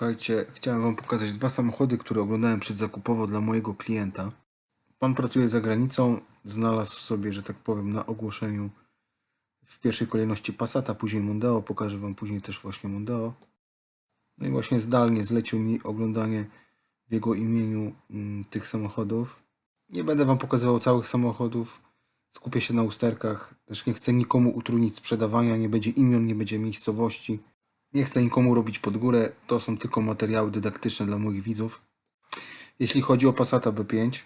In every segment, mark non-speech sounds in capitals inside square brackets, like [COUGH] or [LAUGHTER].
Słuchajcie, chciałem wam pokazać dwa samochody, które oglądałem przedzakupowo dla mojego klienta. Pan pracuje za granicą, znalazł sobie, że tak powiem, na ogłoszeniu w pierwszej kolejności Passata, później Mondeo, pokażę wam później też właśnie Mondeo. No i właśnie zdalnie zlecił mi oglądanie w jego imieniu mm, tych samochodów. Nie będę wam pokazywał całych samochodów, skupię się na usterkach. Też nie chcę nikomu utrudnić sprzedawania, nie będzie imion, nie będzie miejscowości. Nie chcę nikomu robić pod górę, to są tylko materiały dydaktyczne dla moich widzów. Jeśli chodzi o Passata B5,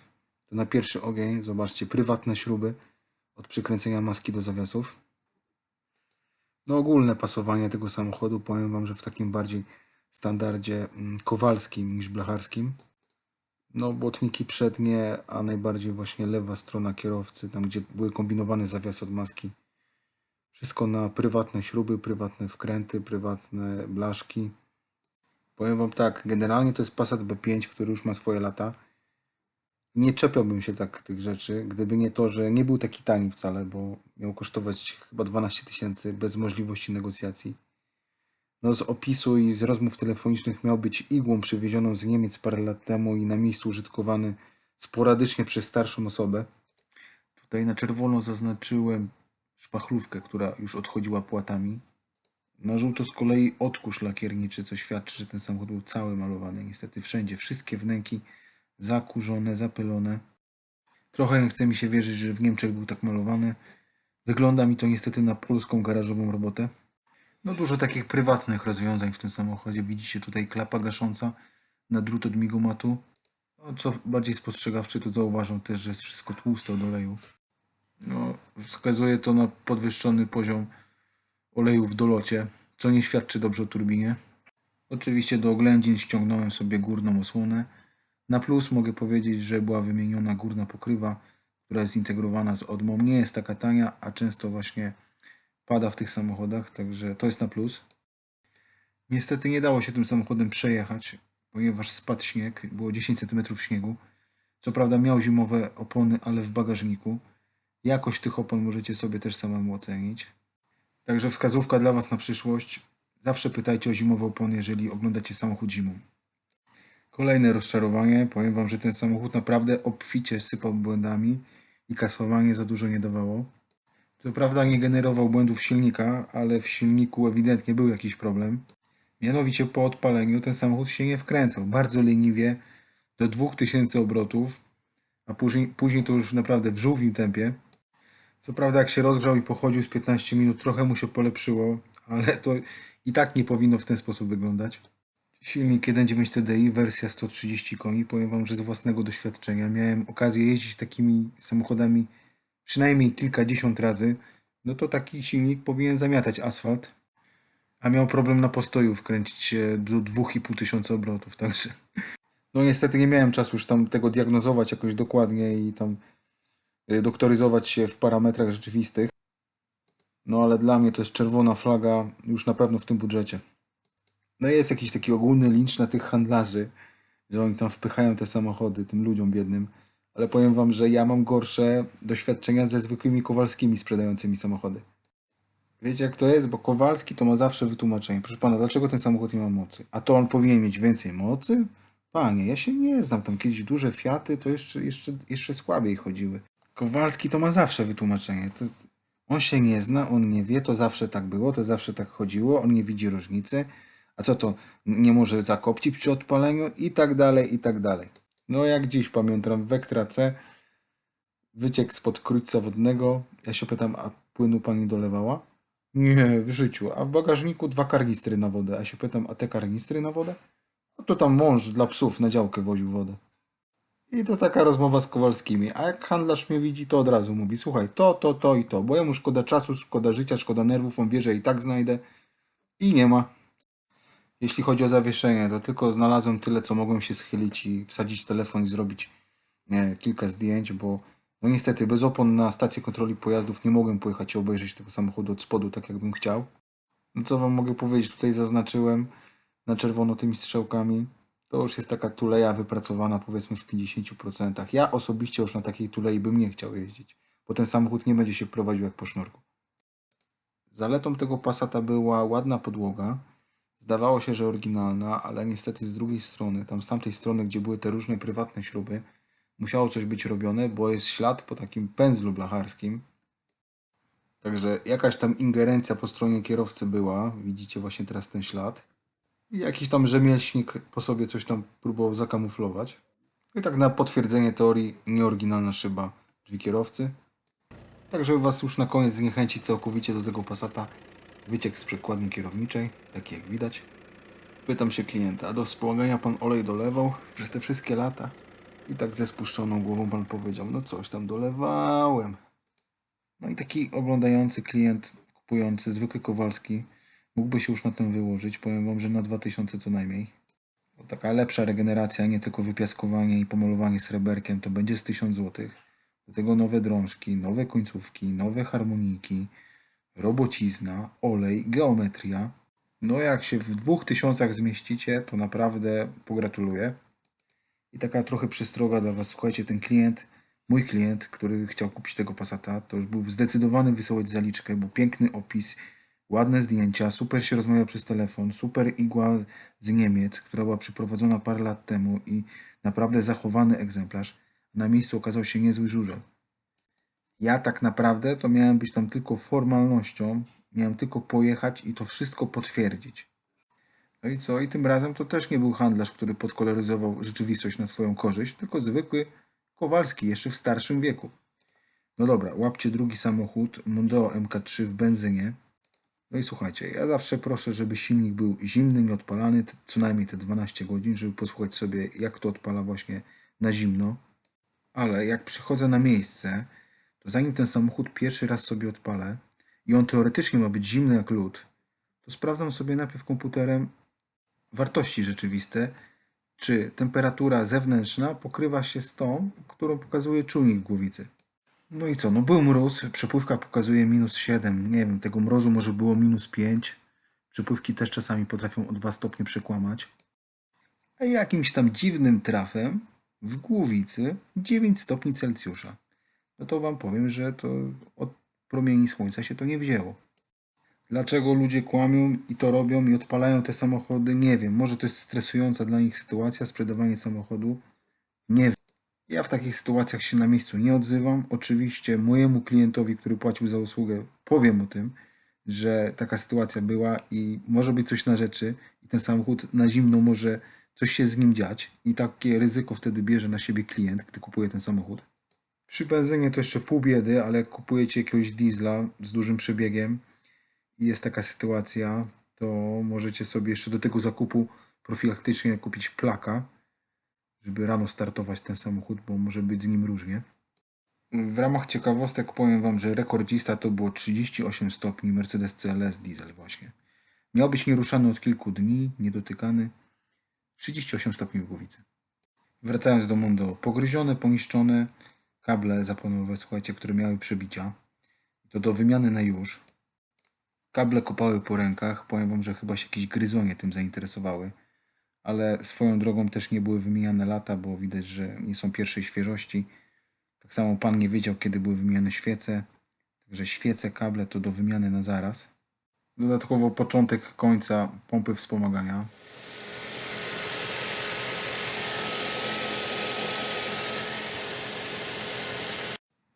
to na pierwszy ogień, zobaczcie, prywatne śruby od przykręcenia maski do zawiasów. No ogólne pasowanie tego samochodu, powiem Wam, że w takim bardziej standardzie mm, kowalskim niż blacharskim. No błotniki przednie, a najbardziej właśnie lewa strona kierowcy, tam gdzie były kombinowane zawiasy od maski. Wszystko na prywatne śruby, prywatne wkręty, prywatne blaszki. Powiem Wam tak, generalnie to jest Passat B5, który już ma swoje lata. Nie czepiałbym się tak tych rzeczy, gdyby nie to, że nie był taki tani wcale, bo miał kosztować chyba 12 tysięcy bez możliwości negocjacji. No z opisu i z rozmów telefonicznych miał być igłą przywiezioną z Niemiec parę lat temu i na miejscu użytkowany sporadycznie przez starszą osobę. Tutaj na czerwono zaznaczyłem szpachlówkę, która już odchodziła płatami. Na żółto z kolei odkurz lakierniczy, co świadczy, że ten samochód był cały malowany. Niestety wszędzie, wszystkie wnęki zakurzone, zapylone. Trochę nie chce mi się wierzyć, że w Niemczech był tak malowany. Wygląda mi to niestety na polską garażową robotę. No dużo takich prywatnych rozwiązań w tym samochodzie. Widzicie tutaj klapa gasząca na drut od migomatu. No, co bardziej spostrzegawczy, to zauważą też, że jest wszystko tłuste od oleju. No, wskazuje to na podwyższony poziom oleju w dolocie, co nie świadczy dobrze o turbinie. Oczywiście do oględzin ściągnąłem sobie górną osłonę. Na plus mogę powiedzieć, że była wymieniona górna pokrywa, która jest zintegrowana z odmą. Nie jest taka tania, a często właśnie pada w tych samochodach, także to jest na plus. Niestety nie dało się tym samochodem przejechać, ponieważ spadł śnieg, było 10 cm śniegu. Co prawda miał zimowe opony, ale w bagażniku. Jakość tych opon możecie sobie też samemu ocenić. Także wskazówka dla Was na przyszłość. Zawsze pytajcie o zimowe opony, jeżeli oglądacie samochód zimą. Kolejne rozczarowanie. Powiem Wam, że ten samochód naprawdę obficie sypał błędami i kasowanie za dużo nie dawało. Co prawda nie generował błędów silnika, ale w silniku ewidentnie był jakiś problem. Mianowicie po odpaleniu ten samochód się nie wkręcał. Bardzo leniwie, do 2000 obrotów, a później, później to już naprawdę w żółwim tempie. Co prawda jak się rozgrzał i pochodził z 15 minut, trochę mu się polepszyło, ale to i tak nie powinno w ten sposób wyglądać. Silnik 1.9 TDI, wersja 130 koni. Powiem Wam, że z własnego doświadczenia miałem okazję jeździć takimi samochodami przynajmniej kilkadziesiąt razy. No to taki silnik powinien zamiatać asfalt. A miał problem na postoju wkręcić się do 2,5 tysiąca obrotów, także... No niestety nie miałem czasu już tam tego diagnozować jakoś dokładnie i tam doktoryzować się w parametrach rzeczywistych. No ale dla mnie to jest czerwona flaga już na pewno w tym budżecie. No jest jakiś taki ogólny lincz na tych handlarzy, że oni tam wpychają te samochody tym ludziom biednym. Ale powiem wam, że ja mam gorsze doświadczenia ze zwykłymi Kowalskimi sprzedającymi samochody. Wiecie jak to jest? Bo Kowalski to ma zawsze wytłumaczenie. Proszę pana, dlaczego ten samochód nie ma mocy? A to on powinien mieć więcej mocy? Panie, ja się nie znam. Tam kiedyś duże Fiaty to jeszcze, jeszcze, jeszcze słabiej chodziły. Kowalski to ma zawsze wytłumaczenie. To on się nie zna, on nie wie, to zawsze tak było, to zawsze tak chodziło, on nie widzi różnicy. A co to, nie może zakopcić przy odpaleniu i tak dalej, i tak dalej. No jak dziś pamiętam, Vectra C, wyciek spod krótca wodnego. Ja się pytam, a płynu pani dolewała? Nie, w życiu. A w bagażniku dwa karnistry na wodę. A się pytam, a te karnistry na wodę? A to tam mąż dla psów na działkę woził wodę. I to taka rozmowa z Kowalskimi. A jak handlarz mnie widzi, to od razu mówi, słuchaj, to, to, to i to, bo jemu szkoda czasu, szkoda życia, szkoda nerwów, on wie, że i tak znajdę. I nie ma. Jeśli chodzi o zawieszenie, to tylko znalazłem tyle, co mogłem się schylić i wsadzić telefon i zrobić nie, kilka zdjęć, bo no niestety bez opon na stację kontroli pojazdów nie mogłem pojechać i obejrzeć tego samochodu od spodu, tak jakbym chciał. No co wam mogę powiedzieć, tutaj zaznaczyłem na czerwono tymi strzałkami. To już jest taka tuleja wypracowana powiedzmy w 50%. Ja osobiście już na takiej tulei bym nie chciał jeździć, bo ten samochód nie będzie się prowadził jak po sznurku. Zaletą tego Passata była ładna podłoga, Zdawało się, że oryginalna, ale niestety z drugiej strony, tam z tamtej strony, gdzie były te różne prywatne śruby, musiało coś być robione, bo jest ślad po takim pędzlu blacharskim. Także jakaś tam ingerencja po stronie kierowcy była. Widzicie właśnie teraz ten ślad. Jakiś tam rzemieślnik po sobie coś tam próbował zakamuflować. I tak na potwierdzenie teorii nieoryginalna szyba drzwi kierowcy. Tak, żeby Was już na koniec zniechęcić całkowicie do tego Passata, wyciek z przekładni kierowniczej, taki jak widać. Pytam się klienta, a do wspomagania Pan olej dolewał przez te wszystkie lata? I tak ze spuszczoną głową Pan powiedział, no coś tam dolewałem. No i taki oglądający klient, kupujący, zwykły Kowalski, mógłby się już na tym wyłożyć. Powiem Wam, że na 2000 co najmniej. Bo taka lepsza regeneracja, nie tylko wypiaskowanie i pomalowanie sreberkiem, to będzie z 1000 zł. Do tego nowe drążki, nowe końcówki, nowe harmonijki, robocizna, olej, geometria. No jak się w 2000 zmieścicie, to naprawdę pogratuluję. I taka trochę przystroga dla Was. Słuchajcie, ten klient, mój klient, który chciał kupić tego Passata, to już był zdecydowany wysyłać zaliczkę, był piękny opis, ładne zdjęcia, super się rozmawiał przez telefon, super igła z Niemiec, która była przyprowadzona parę lat temu i naprawdę zachowany egzemplarz. Na miejscu okazał się niezły żużel. Ja tak naprawdę to miałem być tam tylko formalnością, miałem tylko pojechać i to wszystko potwierdzić. No i co? I tym razem to też nie był handlarz, który podkoloryzował rzeczywistość na swoją korzyść, tylko zwykły Kowalski, jeszcze w starszym wieku. No dobra, łapcie drugi samochód, Mondeo MK3 w benzynie. No i słuchajcie, ja zawsze proszę, żeby silnik był zimny, nieodpalany, co najmniej te 12 godzin, żeby posłuchać sobie, jak to odpala właśnie na zimno. Ale jak przychodzę na miejsce, to zanim ten samochód pierwszy raz sobie odpalę i on teoretycznie ma być zimny jak lód, to sprawdzam sobie najpierw komputerem wartości rzeczywiste, czy temperatura zewnętrzna pokrywa się z tą, którą pokazuje czujnik głowicy. No i co, no był mróz, przepływka pokazuje minus 7, nie wiem, tego mrozu może było minus 5. Przepływki też czasami potrafią o 2 stopnie przekłamać. A jakimś tam dziwnym trafem w głowicy 9 stopni Celsjusza. No to wam powiem, że to od promieni słońca się to nie wzięło. Dlaczego ludzie kłamią i to robią i odpalają te samochody? Nie wiem. Może to jest stresująca dla nich sytuacja, sprzedawanie samochodu? Nie wiem. Ja w takich sytuacjach się na miejscu nie odzywam. Oczywiście mojemu klientowi, który płacił za usługę, powiem o tym, że taka sytuacja była i może być coś na rzeczy i ten samochód na zimno może coś się z nim dziać i takie ryzyko wtedy bierze na siebie klient, gdy kupuje ten samochód. Przy benzynie to jeszcze pół biedy, ale jak kupujecie jakiegoś diesla z dużym przebiegiem i jest taka sytuacja, to możecie sobie jeszcze do tego zakupu profilaktycznie kupić plaka, żeby rano startować ten samochód, bo może być z nim różnie. W ramach ciekawostek powiem Wam, że rekordzista to było 38 stopni Mercedes CLS diesel właśnie. Miał być nieruszany od kilku dni, niedotykany. 38 stopni w głowicy. Wracając do Mondo, pogryzione, poniszczone kable zapłonowe, słuchajcie, które miały przebicia. To do wymiany na już. Kable kopały po rękach. Powiem wam, że chyba się jakieś gryzonie tym zainteresowały. Ale swoją drogą też nie były wymieniane lata, bo widać, że nie są pierwszej świeżości. Tak samo pan nie wiedział, kiedy były wymieniane świece. Także świece, kable to do wymiany na zaraz. Dodatkowo początek końca pompy wspomagania.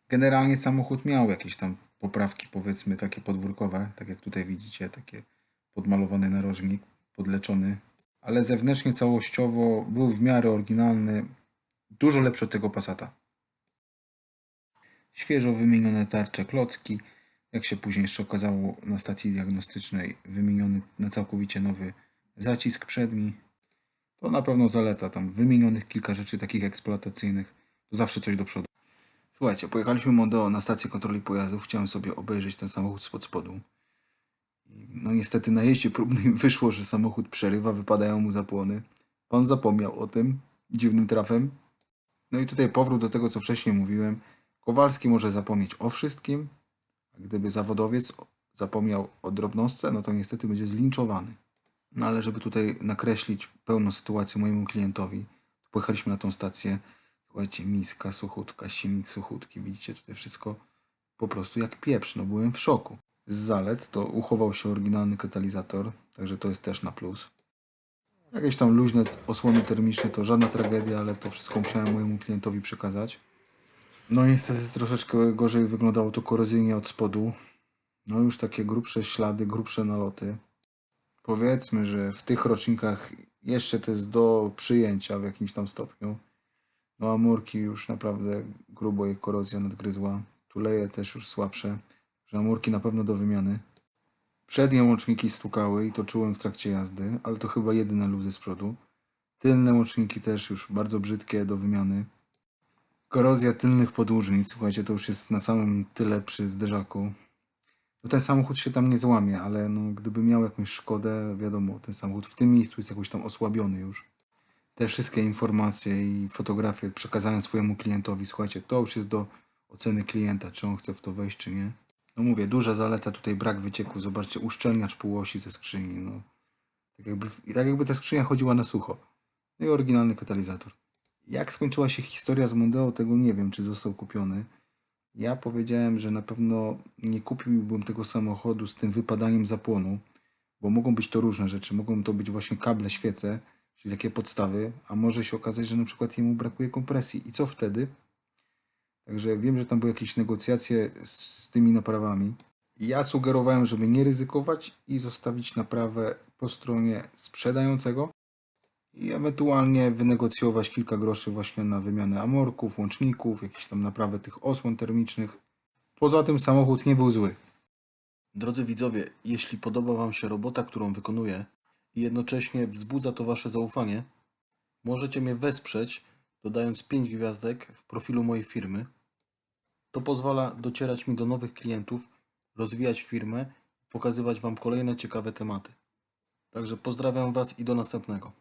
Generalnie samochód miał jakieś tam poprawki, powiedzmy takie podwórkowe, tak jak tutaj widzicie, takie podmalowany narożnik, podleczony, ale zewnętrznie całościowo był w miarę oryginalny, dużo lepszy od tego Passata. Świeżo wymienione tarcze klocki, jak się później jeszcze okazało na stacji diagnostycznej, wymieniony na całkowicie nowy zacisk przedni. To na pewno zaleta, tam wymienionych kilka rzeczy takich eksploatacyjnych, to zawsze coś do przodu. Słuchajcie, pojechaliśmy Mondeo na stację kontroli pojazdów. Chciałem sobie obejrzeć ten samochód spod spodu. No niestety na jeździe próbnej [LAUGHS] wyszło, że samochód przerywa, wypadają mu zapłony. Pan zapomniał o tym dziwnym trafem. No i tutaj powrót do tego, co wcześniej mówiłem. Kowalski może zapomnieć o wszystkim, a gdyby zawodowiec zapomniał o drobnostce, no to niestety będzie zlinczowany. No ale żeby tutaj nakreślić pełną sytuację mojemu klientowi, to pojechaliśmy na tą stację. Słuchajcie, miska suchutka, silnik suchutki, widzicie tutaj wszystko po prostu jak pieprz, no byłem w szoku. Z zalet to uchował się oryginalny katalizator, także to jest też na plus. Jakieś tam luźne osłony termiczne to żadna tragedia, ale to wszystko musiałem mojemu klientowi przekazać. No niestety troszeczkę gorzej wyglądało to korozyjnie od spodu. No już takie grubsze ślady, grubsze naloty. Powiedzmy, że w tych rocznikach jeszcze to jest do przyjęcia w jakimś tam stopniu. No a murki już naprawdę grubo je korozja nadgryzła. Tuleje też już słabsze, że murki na pewno do wymiany. Przednie łączniki stukały i to czułem w trakcie jazdy, ale to chyba jedyne luzy z przodu. Tylne łączniki też już bardzo brzydkie do wymiany. Korozja tylnych podłużnic, słuchajcie, to już jest na samym tyle przy zderzaku. No ten samochód się tam nie złamie, ale no, gdyby miał jakąś szkodę, wiadomo, ten samochód w tym miejscu jest jakoś tam osłabiony już. Te wszystkie informacje i fotografie przekazałem swojemu klientowi. Słuchajcie, to już jest do oceny klienta, czy on chce w to wejść, czy nie. No mówię, duża zaleta tutaj brak wycieków. Zobaczcie, uszczelniacz półosi ze skrzyni. No. Tak, jakby, tak jakby ta skrzynia chodziła na sucho. No i oryginalny katalizator. Jak skończyła się historia z Mondeo, tego nie wiem, czy został kupiony. Ja powiedziałem, że na pewno nie kupiłbym tego samochodu z tym wypadaniem zapłonu, bo mogą być to różne rzeczy. Mogą to być właśnie kable, świece, czyli takie podstawy, a może się okazać, że na przykład jemu brakuje kompresji. I co wtedy? Także wiem, że tam były jakieś negocjacje z, z tymi naprawami. Ja sugerowałem, żeby nie ryzykować i zostawić naprawę po stronie sprzedającego i ewentualnie wynegocjować kilka groszy właśnie na wymianę amorków, łączników, jakieś tam naprawę tych osłon termicznych. Poza tym samochód nie był zły. Drodzy widzowie, jeśli podoba Wam się robota, którą wykonuję i jednocześnie wzbudza to Wasze zaufanie, możecie mnie wesprzeć dodając 5 gwiazdek w profilu mojej firmy. To pozwala docierać mi do nowych klientów, rozwijać firmę, pokazywać Wam kolejne ciekawe tematy. Także pozdrawiam Was i do następnego.